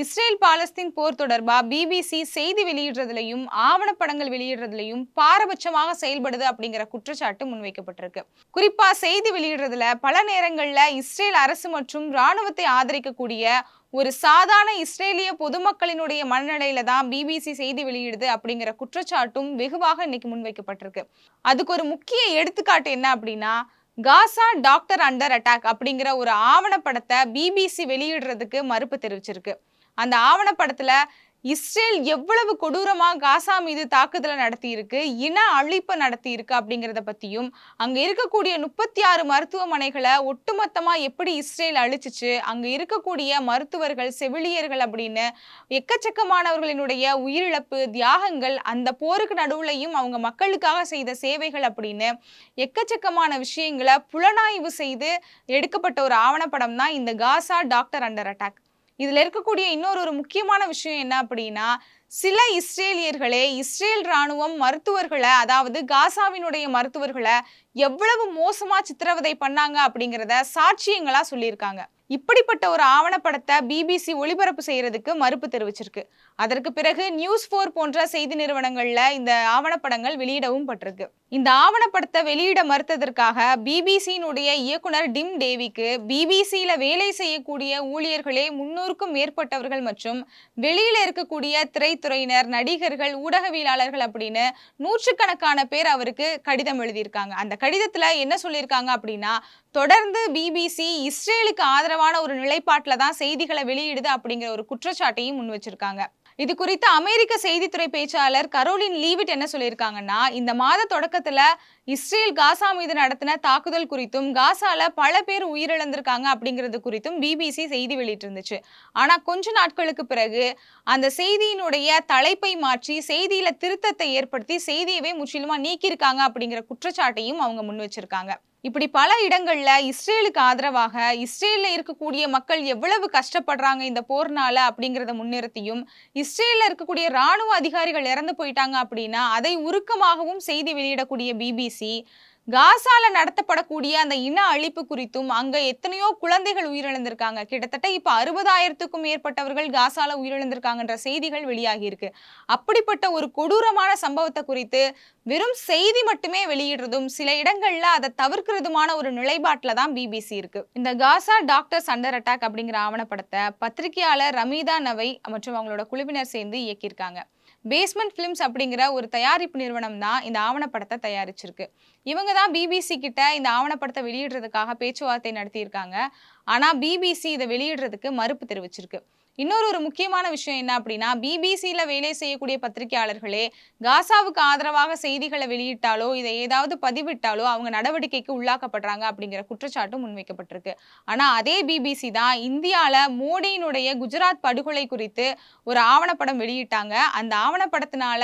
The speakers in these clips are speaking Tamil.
இஸ்ரேல் பாலஸ்தீன் போர் தொடர்பா பிபிசி செய்தி வெளியிடுறதுலையும் ஆவணப்படங்கள் வெளியிடுறதுலையும் பாரபட்சமாக செயல்படுது அப்படிங்கிற குற்றச்சாட்டு முன்வைக்கப்பட்டிருக்கு. குறிப்பா செய்தி வெளியிடுறதுல பல நேரங்கள்ல இஸ்ரேல் அரசு மற்றும் ராணுவத்தை ஆதரிக்கக்கூடிய ஒரு சாதாரண இஸ்ரேலிய பொதுமக்களினுடைய மனநிலையில தான் பிபிசி செய்தி வெளியிடுது அப்படிங்கிற குற்றச்சாட்டும் வெகுவாக இன்னைக்கு முன்வைக்கப்பட்டிருக்கு. அதுக்கு ஒரு முக்கிய எடுத்துக்காட்டு என்ன அப்படின்னா காசா டாக்டர் அண்டர் அட்டாக் அப்படிங்கிற ஒரு ஆவணப்படத்தை பிபிசி வெளியிடுறதுக்கு மறுப்பு தெரிவிச்சிருக்கு. அந்த ஆவணப்படத்தில் இஸ்ரேல் எவ்வளவு கொடூரமாக காசா மீது தாக்குதலை நடத்தியிருக்கு இன அழிப்பு நடத்தியிருக்கு அப்படிங்கிறத பற்றியும் அங்கே இருக்கக்கூடிய முப்பத்தி ஆறு மருத்துவமனைகளை ஒட்டுமொத்தமாக எப்படி இஸ்ரேல் அழிச்சிச்சு அங்கே இருக்கக்கூடிய மருத்துவர்கள் செவிலியர்கள் அப்படின்னு எக்கச்சக்கமானவர்களினுடைய உயிரிழப்பு தியாகங்கள் அந்த போருக்கு நடுவுலையும் அவங்க மக்களுக்காக செய்த சேவைகள் அப்படின்னு எக்கச்சக்கமான விஷயங்களை புலனாய்வு செய்து எடுக்கப்பட்ட ஒரு ஆவணப்படம் தான் இந்த காசா டாக்டர் அண்டர் அட்டாக். இதுல இருக்கக்கூடிய இன்னொரு ஒரு முக்கியமான விஷயம் என்ன அப்படின்னா சில இஸ்ரேலியர்களே இஸ்ரேல் ராணுவம் மருத்துவர்களை அதாவது காசாவினுடைய மருத்துவர்களை எவ்வளவு மோசமா சித்திரவதை பண்ணாங்க அப்படிங்கிறத சாட்சியங்களா சொல்லியிருக்காங்க. இப்படிப்பட்ட ஒரு ஆவணப்படத்தை பிபிசி ஒளிபரப்பு செய்யறதுக்கு மறுப்பு தெரிவிச்சிருக்கு. அதற்கு பிறகு நியூஸ் போர் போன்ற செய்தி நிறுவனங்கள்ல இந்த ஆவணப்படங்கள் வெளியிடவும் பட்டிருக்கு. இந்த ஆவணப்படத்தை வெளியிட மறுத்ததற்காக பிபிசியினுடைய இயக்குனர் டிம் டேவிக்கு பிபிசியில வேலை செய்யக்கூடிய ஊழியர்களே முன்னூறுக்கும் மேற்பட்டவர்கள் மற்றும் வெளியில இருக்கக்கூடிய திரை கலைத்துறையினர் நடிகர்கள் ஊடகவியலாளர்கள் அப்படின்னு நூற்றுக்கணக்கான பேர் அவருக்கு கடிதம் எழுதியிருக்காங்க. அந்த கடிதத்துல என்ன சொல்லியிருக்காங்க அப்படின்னா தொடர்ந்து பிபிசி இஸ்ரேலுக்கு ஆதரவான ஒரு நிலைப்பாட்டில் தான் செய்திகளை வெளியிடுது அப்படிங்கிற ஒரு குற்றச்சாட்டையும் முன் வச்சிருக்காங்க. இது குறித்து அமெரிக்க செய்தித்துறை பேச்சாளர் கரோலின் லீவிட் என்ன சொல்லியிருக்காங்கன்னா இந்த மாத தொடக்கத்துல இஸ்ரேல் காசா மீது நடத்தின தாக்குதல் குறித்தும் காசால பல பேர் உயிரிழந்திருக்காங்க அப்படிங்கிறது குறித்தும் பிபிசி செய்தி வெளியிட்டிருந்துச்சு. ஆனா கொஞ்ச நாட்களுக்கு பிறகு அந்த செய்தியினுடைய தலைப்பை மாற்றி செய்தியில திருத்தத்தை ஏற்படுத்தி செய்தியவே முற்றிலுமா நீக்கியிருக்காங்க அப்படிங்கிற குற்றச்சாட்டையும் அவங்க முன் வச்சிருக்காங்க. இப்படி பல இடங்கள்ல இஸ்ரேலுக்கு ஆதரவாக இஸ்ரேல்ல இருக்கக்கூடிய மக்கள் எவ்வளவு கஷ்டப்படுறாங்க இந்த போர்னால அப்படிங்கிறத முன்னிறுத்தியும் இஸ்ரேல்ல இருக்கக்கூடிய ராணுவ அதிகாரிகள் இறந்து போயிட்டாங்க அப்படின்னா அதை உருக்கமாகவும் செய்தி வெளியிடக்கூடிய பிபிசி காசால நடத்தப்படக்கூடிய அந்த இன அழிப்பு குறித்தும் அங்க எத்தனையோ குழந்தைகள் உயிரிழந்திருக்காங்க. கிட்டத்தட்ட இப்ப அறுபதாயிரத்துக்கும் மேற்பட்டவர்கள் காசால உயிரிழந்திருக்காங்கன்ற செய்திகள் வெளியாகி இருக்கு. அப்படிப்பட்ட ஒரு கொடூரமான சம்பவத்தை குறித்து வெறும் செய்தி மட்டுமே வெளியிடுறதும் சில இடங்கள்ல அதை தவிர்க்கிறதுமான ஒரு நிலைப்பாட்டில் தான் பிபிசி இருக்கு. இந்த காசா டாக்டர்ஸ் அண்டர் அட்டாக் அப்படிங்கிற ஆவணப்படத்தை பத்திரிகையாளர் ரமீதா நவை மற்றும் அவங்களோட குழுவினர் சேர்ந்து இயக்கியிருக்காங்க. பேஸ்மெண்ட் ஃபிலிம்ஸ் அப்படிங்கிற ஒரு தயாரிப்பு நிறுவனம் தான் இந்த ஆவணப்படத்தை தயாரிச்சிருக்கு. இவங்க தான் பிபிசி கிட்ட இந்த ஆவணப்படத்தை வெளியிடுறதுக்காக பேச்சுவார்த்தை நடத்தியிருக்காங்க. ஆனால் பிபிசி இதை வெளியிடுறதுக்கு மறுப்பு தெரிவிச்சிருக்கு. இன்னொரு ஒரு முக்கியமான விஷயம் என்ன அப்படின்னா பிபிசியில் வேலை செய்யக்கூடிய பத்திரிகையாளர்களே காசாவுக்கு ஆதரவாக செய்திகளை வெளியிட்டாலோ இதை ஏதாவது பதிவிட்டாலோ அவங்க நடவடிக்கைக்கு உள்ளாக்கப்படுறாங்க அப்படிங்கிற குற்றச்சாட்டும் முன்வைக்கப்பட்டிருக்கு. ஆனால் அதே பிபிசி தான் இந்தியாவில் மோடியினுடைய குஜராத் படுகொலை குறித்து ஒரு ஆவணப்படம் வெளியிட்டாங்க. அந்த ஆவணப்படத்தினால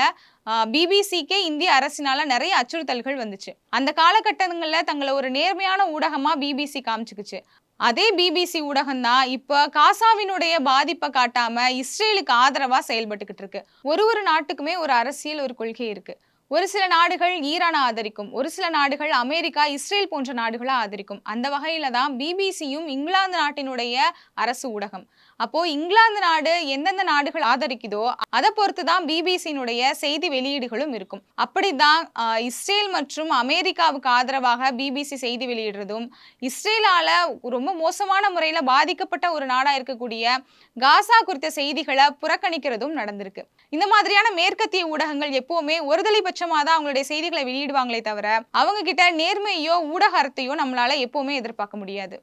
பிபிசிக்கே இந்திய அரசினால நிறைய அச்சுறுத்தல்கள் வந்துச்சு. அந்த காலகட்டங்களில் தங்களை ஒரு நேர்மையான ஊடகமாக பிபிசி காமிச்சுக்குச்சு. அதே பிபிசி ஊடகம் தான் இப்போ காசாவினுடைய பாதிப்பை காட்டாம இஸ்ரேலுக்கு ஆதரவா செயல்பட்டுக்கிட்டு இருக்கு. ஒரு ஒரு நாட்டுக்குமே ஒரு அரசியல் ஒரு கொள்கை இருக்கு. ஒரு சில நாடுகள் ஈரானை ஆதரிக்கும் ஒரு சில நாடுகள் அமெரிக்கா இஸ்ரேல் போன்ற நாடுகளை ஆதரிக்கும். அந்த வகையில தான் பிபிசியும் இங்கிலாந்து நாட்டினுடைய அரசு ஊடகம். அப்போ இங்கிலாந்து நாடு எந்தெந்த நாடுகள் ஆதரிக்குதோ அதை பொறுத்து தான் பிபிசியினுடைய செய்தி வெளியீடுகளும் இருக்கும். அப்படிதான் இஸ்ரேல் மற்றும் அமெரிக்காவுக்கு ஆதரவாக பிபிசி செய்தி வெளியிடுறதும் இஸ்ரேலால ரொம்ப மோசமான முறையில் பாதிக்கப்பட்ட ஒரு நாடா இருக்கக்கூடிய காசா குறித்த செய்திகளை புறக்கணிக்கிறதும் நடந்திருக்கு. இந்த மாதிரியான மேற்கத்திய ஊடகங்கள் எப்பவுமே ஒருதலை பட்சமாக தான் அவங்களுடைய செய்திகளை வெளியிடுவாங்களே தவிர அவங்க கிட்ட நேர்மையோ ஊடகத்தையோ நம்மளால எப்பவுமே எதிர்பார்க்க முடியாது.